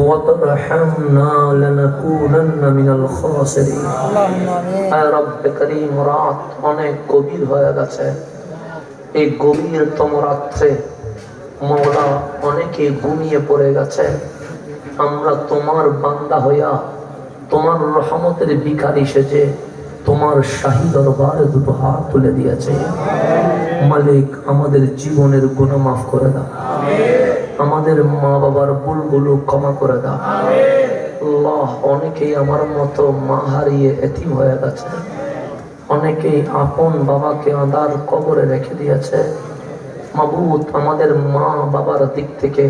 وترحمنا لنكونن من الخاسرين আয় রব্বে করিম রাত অনেক গভীর হয়ে গেছে এই গভীরতম রাত্রে মৌলা অনেকে ঘুমিয়ে পড়ে গেছে আমরা তোমার বান্দা হইয়া তোমার রহমতের বিকারি সেজে তোমার শাহী দরবারে দুটো হাত তুলে দিয়েছে মালিক আমাদের জীবনের গুণ মাফ করে দাও আমাদের মা বাবার ভুলগুলো ক্ষমা করে দাও। আল্লাহ অনেকেই আমার মতো মা হারিয়ে এতিম হয়ে গেছে। অনেকেই আপন বাবাকে আদার কবরে রেখে দিয়েছে। মাবুত আমাদের মা বাবার দিক থেকে,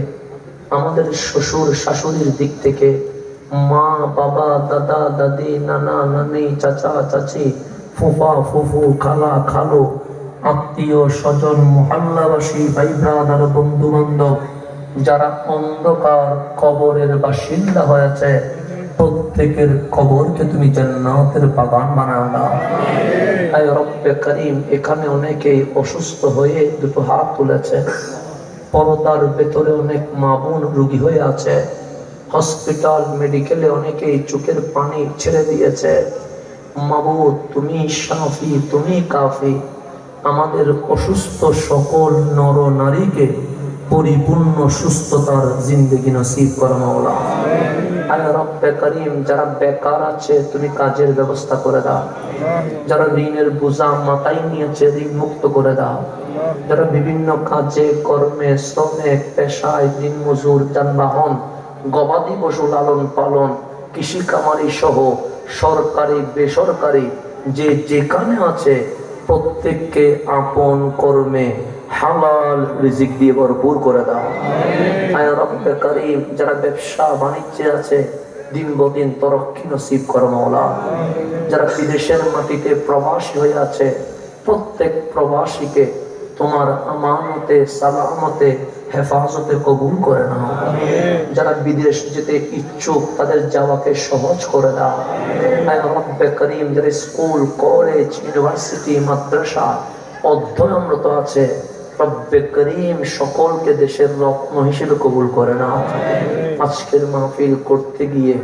আমাদের শ্বশুর শাশুড়ির দিক থেকে, মা, বাবা, দাদা, দাদি, নানা, নানি, চাচা, চাচি, ফুফা, ফুফু, খালা, খালো, আত্মীয়, স্বজন, মহল্লাবাসী ভাই ব্রাদার বন্ধু বান্ধব যারা অন্ধকার কবরের বাসিন্দা হয়েছে, প্রত্যেকের কবরকে তুমি জান্নাতের বাগান বানাও দাও। আয় রব্বে করিম, এখানে অনেকেই অসুস্থ হয়ে দুটো হাত তুলেছে। পরদার ভেতরে অনেক মা রুগী হয়ে আছে। হসপিটাল, মেডিকেলে অনেকেই চোখের পানি ছেড়ে দিয়েছে। মাবুদ তুমি সাফি তুমি কাফি। আমাদের অসুস্থ সকল নর নারীকে পরিপূর্ণ সুস্থতার জিন্দগি নসিব করো যারা বেকার আছে, তুমি কাজের ব্যবস্থা করে দাও। যারা ঋণের বোঝা মাথায় নিয়েছে, ঋণ মুক্ত করে দাও। যারা বিভিন্ন কাজে, কর্মে, শ্রমে, পেশায় যানবাহন, গবাদি পশু লালন পালন কৃষি কামারি সহ সরকারি, বেসরকারি, যে যেখানে আছে, প্রত্যেককে আপন কর্মে হালাল রিজিক দিয়ে ভরপুর করে দাও। আয় রব্বে করিম, যারা ব্যবসা বাণিজ্যে আছে, দিন বদিন তরক্কি নসিব করো মাওলা। যারা বিদেশের মাটিতে প্রবাসী হয়ে আছে, প্রত্যেক প্রবাসীকে তোমার আমানতে, সালামতে, হেফাজতে কবুল করে নাও। যারা বিদেশ যেতে ইচ্ছুক, তাদের যাওয়াকে সহজ করে দাও। রব্বে করিম, যারা স্কুল, কলেজ, ইউনিভার্সিটি, মাদ্রাসা অধ্যয়নরত আছে রব্বে করিম সকলকে দেশের রত্ন হিসেবে কবুল করে নাও। আজকের মাহফিল করতে গিয়ে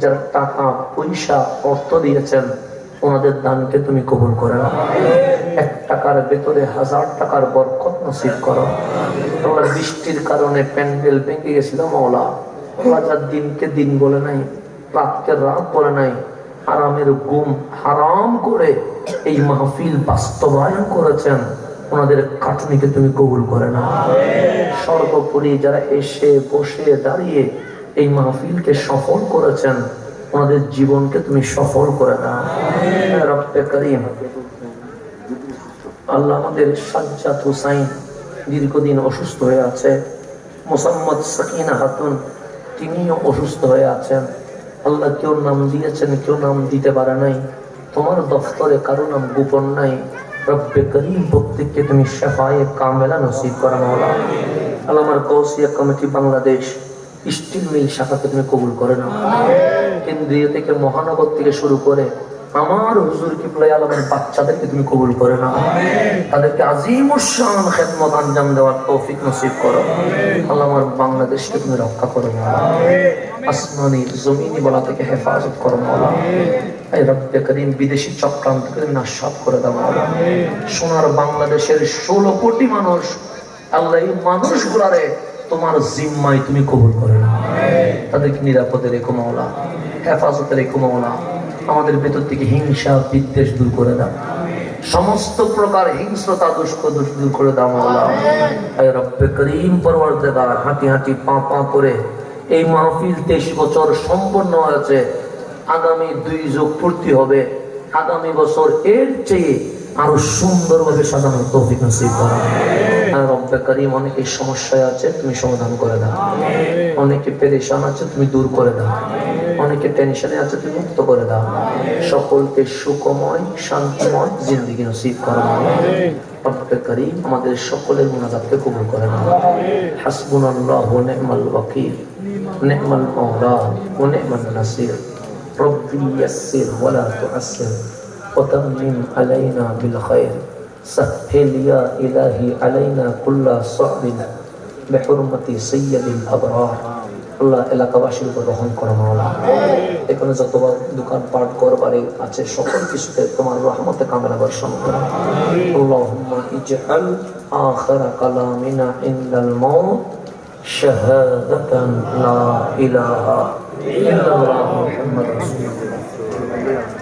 যারা টাকা, পয়সা, অর্থ দিয়েছেন, ওনাদের দানকে তুমি কবুল করে নাও। এক টাকার ভেতরে হাজার টাকার বরকত নসিব করো। তোমার বৃষ্টির কারণে প্যান্ডেল ভেঙে গেছিল মৌলা যার দিনকে দিন বলে নাই, রাতকে রাত বলে নাই। আরামের গুম হারাম করে এই মাহফিল বাস্তবায়ন করেছেন। ওনাদের কাটুনিকে তুমি কবুল করে না সর্বোপরি যারা এসে, বসে, দাঁড়িয়ে এই মাহফিলকে সফল করেছেন, ওনাদের জীবনকে তুমি সফল করে না রব্বে করিম। আল্লাহ আমাদের সাজ্জাদ হুসাইন দীর্ঘদিন অসুস্থ হয়ে আছে। মোসাম্মদ সাকিনা হাতুন, তিনিও অসুস্থ হয়ে আছেন। আল্লাহ কেউ নাম দিয়েছেন, কেউ নাম দিতে পারে নাই। তোমার দফতরে কারও নাম গোপন নাই। রব্বে করিম প্রত্যেককে তুমি শেফায়ে কামেলা নসিব করা মাওলা। আল্লাহ আমার কৌশিয়া কমিটি বাংলাদেশ স্টিল মিল শাখাকে তুমি কবুল করে নাও। কেন্দ্রীয় থেকে মহানগর থেকে শুরু করে আমার হুজুর কিবলাই আলমের বাচ্চাদেরকে তুমি কবুল করে নাও। তাদেরকে আজিম শান খেদমত আঞ্জাম দেওয়ার তৌফিক নসিব করো। আল্লাহ আমার বাংলাদেশকে তুমি রক্ষা করো মাওলা আসমানি জমিনি বলা থেকে হেফাজত করো মাওলা। এই রব্বে করিম বিদেশি চক্রান্তকে তুমি নাশাত করে দাও মাওলা। সোনার বাংলাদেশের ষোলো কোটি মানুষ আল্লাহ এই মানুষগুলারে তোমার জিম্মায় তুমি কবুল করে নাও। তাদেরকে নিরাপদে রেখো মাওলা। হেফাজতে রেখো মাওলা। আমাদের ভেতর থেকে হিংসা, বিদ্বেষ দূর করে দাও। সমস্ত প্রকার হিংস্রতা দুষ্ক দোষ দূর করে দাও রব্বে করিম পরওয়ারদিগার হাঁটি হাঁটি পা পা করে এই মাহফিল তেইশ বছর সম্পন্ন হয়েছে। আগামী দুই যুগ পূর্তি হবে। আগামী বছর এর চেয়ে আরও সুন্দরভাবে সাজানোর তৌফিক নসিব করা। রব্বে করিম, অনেকে সমস্যায় আছে, তুমি সমাধান করে দাও। অনেকে পেরেশান আছে, তুমি দূর করে দাও। অনেকে টেনশনে আছে তুমি মুক্ত করে দাও সকলকে সুখময় শান্তিময় জিন্দগি নসিব করো রব্বে করিম আমাদের সকলের মুনাজাতকে কবুল করে নাও হাসবুনাল্লাহু ওয়া নি'মাল ওয়াকিল নি'মাল মাওলা ওয়া নি'মান নাসির ربي يسر ولا تعسر وتمم علينا بالخير سهل يا إلهي علينا كل صعب বেহরমতি সৈয়দিল আবরার আল্লাহ এলাকাবাসীর উপর রহম করো মাওলা। এখানে যত দোকান পাট ঘর বাড়ি আছে, সকল কিছুতে তোমার রহমতে বর্ষণ করো রাসূলুল্লাহ।